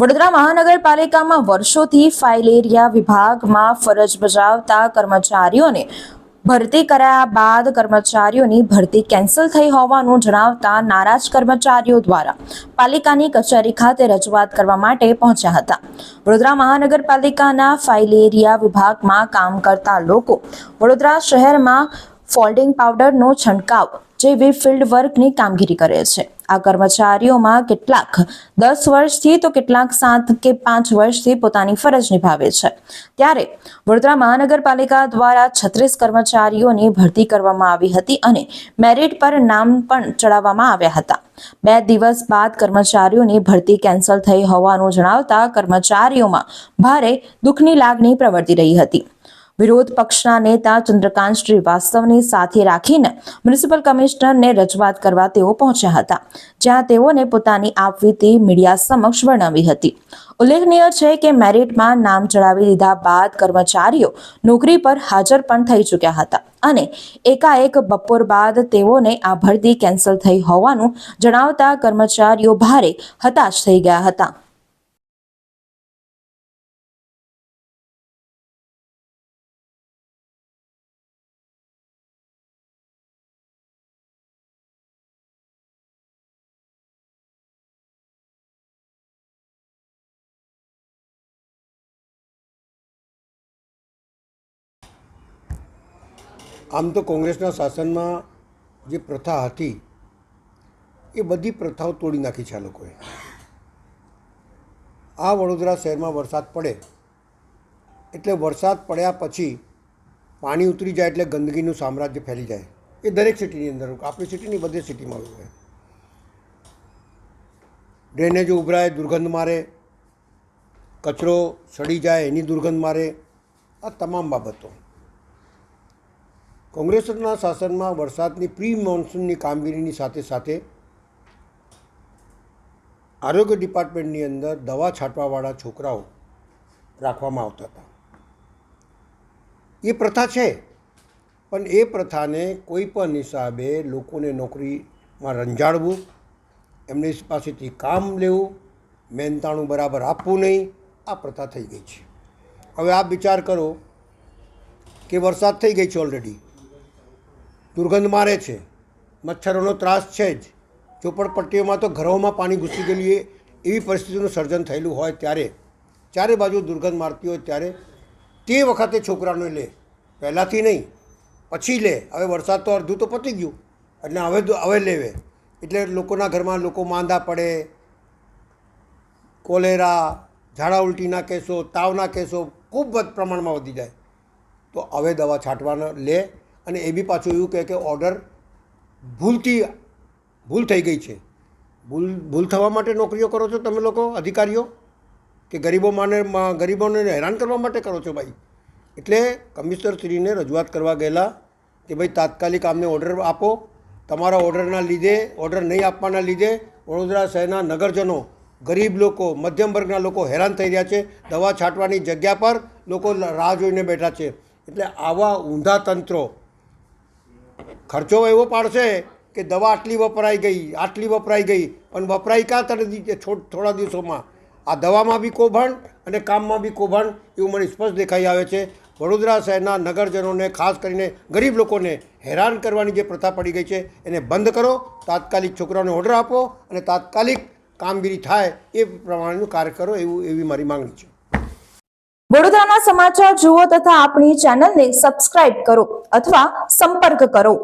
વડોદરા મહાનગરપાલિકામાં વર્ષોથી ફાઇલેરિયા વિભાગમાં ફરજ બજાવતા કર્મચારીઓને ભરતી કરાયા બાદ કર્મચારીઓની ભરતી કેન્સલ થઈ હોવાનું જણાવતા નારાજ કર્મચારીઓ દ્વારા પાલિકાની કચેરી ખાતે રજૂઆત કરવા માટે પહોંચ્યા હતા. વડોદરા મહાનગરપાલિકાના ફાઇલેરિયા વિભાગમાં કામ કરતા લોકો વડોદરા શહેરમાં ફોલ્ડિંગ પાવડરનો છંટકાવ જેવી ફિલ્ડ વર્કની કામગીરી કરે છે. આ કર્મચારીઓમાં કેટલાક દસ વર્ષથી તો કેટલાક સાત કે પાંચ વર્ષથી પોતાની ફરજ નિભાવે છે. ત્યારે વડોદરા મહાનગરપાલિકા દ્વારા છત્રીસ કર્મચારીઓની ભરતી કરવામાં આવી હતી અને મેરિટ પર નામ પણ ચડાવવામાં આવ્યા હતા. બે દિવસ બાદ કર્મચારીઓની ભરતી કેન્સલ થઈ હોવાનું જણાવતા કર્મચારીઓમાં ભારે દુઃખની લાગણી પ્રવર્તી રહી હતી. વિરોધ પક્ષના નેતા ચંદ્રકાંત શ્રીવાસ્તવની સાથે રાખીને મ્યુનિસિપલ કમિશનરને રજૂઆત કરવા તેઓ પહોંચ્યા હતા, જ્યાં તેઓને પોતાની આપવીતી મીડિયા સમક્ષ વર્ણવી હતી. ઉલ્લેખનીય છે કે મેરિટમાં નામ ચડાવી દીધા બાદ કર્મચારીઓ નોકરી પર હાજર પણ થઈ ચૂક્યા હતા અને એકાએક બપોર બાદ તેઓને આ ભરતી કેન્સલ થઈ હોવાનું જણાવતા કર્મચારીઓ ભારે હતાશ થઈ ગયા હતા. આમ તો કોંગ્રેસના શાસનમાં જે પ્રથા હતી, એ બધી પ્રથાઓ તોડી નાખી છે આ લોકોએ. આ વડોદરા શહેરમાં વરસાદ પડે, એટલે વરસાદ પડ્યા પછી પાણી ઉતરી જાય એટલે ગંદકીનું સામ્રાજ્ય ફેલી જાય. એ દરેક સિટીની અંદર, આપણી સિટીની બધી સિટીમાં હોય. ડ્રેનેજ ઉભરાય, દુર્ગંધ મારે, કચરો સડી જાય, એની દુર્ગંધ મારે, આ તમામ બાબતો. કોંગ્રેસના શાસનમાં વરસાદની પ્રી મોન્સૂનની કામગીરીની સાથે સાથે આરોગ્ય ડિપાર્ટમેન્ટની અંદર દવા છાંટવાવાળા છોકરાઓ રાખવામાં આવતા હતા. એ પ્રથા છે, પણ એ પ્રથાને કોઈ પણ હિસાબે લોકોને નોકરીમાં રંજાડવું, એમની પાસેથી કામ લેવું, મહેનતાણું બરાબર આપવું નહીં, આ પ્રથા થઈ ગઈ છે. હવે આપ વિચાર કરો કે વરસાદ થઈ ગઈ છે ઓલરેડી દુર્ગંધ મારે છે. મચ્છરોનો ત્રાસ છે જ. ઝોપડપટ્ટીઓમાં તો ઘરોમાં પાણી ઘૂસી ગયેલું એવી પરિસ્થિતિનું સર્જન થયેલું હોય ત્યારે, ચારે બાજુ દુર્ગંધ મારતી હોય ત્યારે તે વખતે છોકરાને લે. પહેલાંથી નહીં, પછી લે. હવે વરસાદ તો અડધું તો પતી ગયું. એટલે હવે હવે લેવે. એટલે લોકોના ઘરમાં લોકો માંદા પડે. કોલેરા, ઝાડા ઉલટીના કેસો, તાવના કેસો ખૂબ પ્રમાણમાં વધી જાય. તો હવે દવા છાંટવાનો, લે. અને એ બી પાછું એવું કહે કે ઓર્ડર ભૂલથી, ભૂલ થઈ ગઈ છે. ભૂલ ભૂલ થવા માટે નોકરીઓ કરો છો તમે લોકો, અધિકારીઓ? કે ગરીબો માને ગરીબોને હેરાન કરવા માટે કરો છો ભાઈ? એટલે કમિશનરશ્રીને રજૂઆત કરવા ગયેલા કે ભાઈ તાત્કાલિક આમને ઓર્ડર આપો. તમારા ઓર્ડરના લીધે ઓર્ડર નહીં આપવાના લીધે વડોદરા શહેરના નગરજનો, ગરીબ લોકો, મધ્યમ વર્ગના લોકો હેરાન થઈ રહ્યા છે. દવા છાંટવાની જગ્યા પર લોકો રાહ જોઈને બેઠા છે. એટલે આવા ઊંધા તંત્રો ખર્ચો એવો પાડશે કે દવા આટલી વપરાઈ ગઈ, આટલી વપરાઈ ગઈ, પણ વપરાઈ ક્યાં તરત થોડા દિવસોમાં? આ દવામાં બી કૌભાંડ અને કામમાં બી કૌભાંડ એવું મને સ્પષ્ટ દેખાઈ આવે છે. વડોદરા શહેરના નગરજનોને, ખાસ કરીને ગરીબ લોકોને હેરાન કરવાની જે પ્રથા પડી ગઈ છે, એને બંધ કરો, તાત્કાલિક છોકરાઓને ઓર્ડર આપો અને તાત્કાલિક કામગીરી થાય એ પ્રમાણેનું કાર્ય કરો એવું, એવી મારી માંગણી છે. વડોદરાના સમાચાર જુઓ તથા આપણી ચેનલને સબસ્ક્રાઇબ કરો અથવા સંપર્ક કરો.